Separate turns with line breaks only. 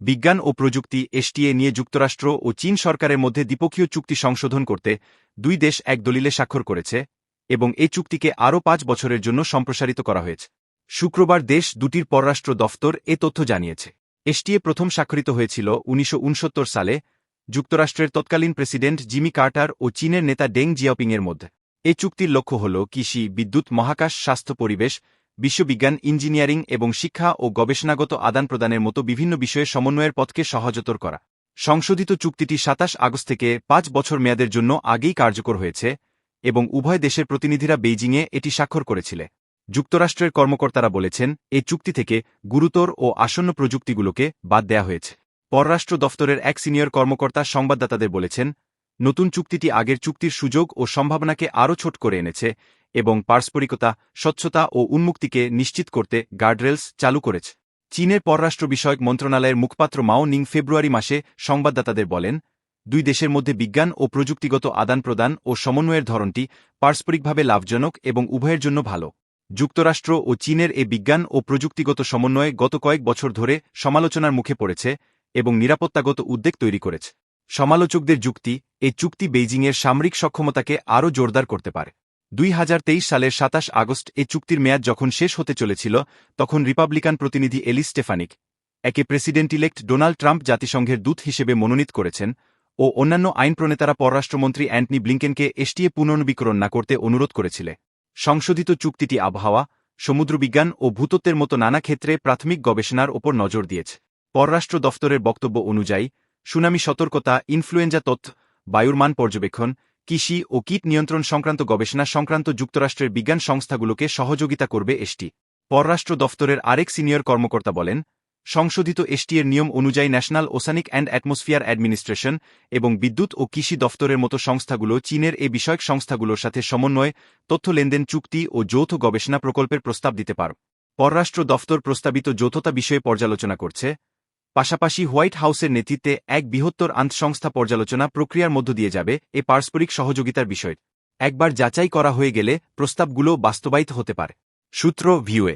বিজ্ঞান ও প্রযুক্তি এসটিএ নিয়ে যুক্তরাষ্ট্র ও চীন সরকারের মধ্যে দ্বিপক্ষীয় চুক্তি সংশোধন করতে দুই দেশ এক দলিলে স্বাক্ষর করেছে এবং এই চুক্তিকে আরও পাঁচ বছরের জন্য সম্প্রসারিত করা হয়েছে। শুক্রবার দেশ দুটির পররাষ্ট্র দফতর এ তথ্য জানিয়েছে। এসটিএ প্রথম স্বাক্ষরিত হয়েছিল উনিশশো উনসত্তর সালে, যুক্তরাষ্ট্রের তৎকালীন প্রেসিডেন্ট জিমি কার্টার ও চীনের নেতা ডেং জিয়াওপিংয়ের মধ্যে। এ চুক্তির লক্ষ্য হল কৃষি, বিদ্যুৎ, মহাকাশ, স্বাস্থ্য, পরিবেশ বিশ্ববিজ্ঞান, ইঞ্জিনিয়ারিং এবং শিক্ষা ও গবেষণাগত আদান প্রদানের মতো বিভিন্ন বিষয়ে সমন্বয়ের পথকে সহজতর করা। সংশোধিত চুক্তিটি সাতাশ আগস্ট থেকে পাঁচ বছর মেয়াদের জন্য আগেই কার্যকর হয়েছে এবং উভয় দেশের প্রতিনিধিরা বেইজিংয়ে এটি স্বাক্ষর করেছিল। যুক্তরাষ্ট্রের কর্মকর্তারা বলেছেন এই চুক্তি থেকে গুরুতর ও আসন্ন প্রযুক্তিগুলোকে বাদ দেয়া হয়েছে। পররাষ্ট্র দফতরের এক সিনিয়র কর্মকর্তা সংবাদদাতাদের বলেছেন, নতুন চুক্তিটি আগের চুক্তির সুযোগ ও সম্ভাবনাকে আরও ছোট করে এনেছে এবং পারস্পরিকতা, স্বচ্ছতা ও উন্মুক্তিকে নিশ্চিত করতে গার্ডরেলস চালু করেছে। চীনের পররাষ্ট্র বিষয়ক মন্ত্রণালয়ের মুখপাত্র মাও নিং ফেব্রুয়ারি মাসে সংবাদদাতাদের বলেন, দুই দেশের মধ্যে বিজ্ঞান ও প্রযুক্তিগত আদান প্রদান ও সমন্বয়ের ধরনটি পারস্পরিকভাবে লাভজনক এবং উভয়ের জন্য ভালো। যুক্তরাষ্ট্র ও চীনের এ বিজ্ঞান ও প্রযুক্তিগত সমন্বয়ে গত কয়েক বছর ধরে সমালোচনার মুখে পড়েছে এবং নিরাপত্তাগত উদ্বেগ তৈরি করেছে। সমালোচকদের যুক্তি এই চুক্তি বেইজিংয়ের সামরিক সক্ষমতাকে আরও জোরদার করতে পারে। দুই হাজার তেইশ সালের সাতাশ আগস্ট এ চুক্তির মেয়াদ যখন শেষ হতে চলেছিল, তখন রিপাবলিকান প্রতিনিধি এলি স্টেফানিক, একে প্রেসিডেন্ট ইলেক্ট ডোনাল্ড ট্রাম্প জাতিসংঘের দূত হিসেবে মনোনীত করেছেন ও অন্যান্য আইন প্রণেতারা পররাষ্ট্রমন্ত্রী অ্যান্টনি ব্লিংকেনকে এসটিএ পুনর্নবীকরণ না করতে অনুরোধ করেছিল। সংশোধিত চুক্তিটি আবহাওয়া, সমুদ্রবিজ্ঞান ও ভূতত্বের মতো নানা ক্ষেত্রে প্রাথমিক গবেষণার ওপর নজর দিয়েছে। পররাষ্ট্র দফতরের বক্তব্য অনুযায়ী, সুনামি সতর্কতা, ইনফ্লুয়েঞ্জা তথ্য, বায়ুর মান পর্যবেক্ষণ কৃষি ও কীট নিয়ন্ত্রণ সংক্রান্ত গবেষণা সংক্রান্ত যুক্তরাষ্ট্রের বিজ্ঞান সংস্থাগুলোকে সহযোগিতা করবে এসটি। পররাষ্ট্র দফতরের আরেক সিনিয়র কর্মকর্তা বলেন, সংশোধিত এসটি এর নিয়ম অনুযায়ী National Oceanic and Atmospheric Administration এবং বিদ্যুৎ ও কৃষি দফতরের মতো সংস্থাগুলো চীনের এ বিষয়ক সংস্থাগুলোর সাথে সমন্বয় তথ্য লেনদেন চুক্তি ও যৌথ গবেষণা প্রকল্পের প্রস্তাব দিতে পার। পররাষ্ট্র দফতর প্রস্তাবিত যৌথতা বিষয়ে পর্যালোচনা করছে। পাশাপাশি হোয়াইট হাউসের নেতৃত্বে এক বৃহত্তর আন্তঃসংস্থা পর্যালোচনা প্রক্রিয়ার মধ্য দিয়ে যাবে এ পারস্পরিক সহযোগিতার বিষয়। একবার যাচাই করা হয়ে গেলে প্রস্তাবগুলো বাস্তবায়িত হতে পারে। সূত্র ভিউএ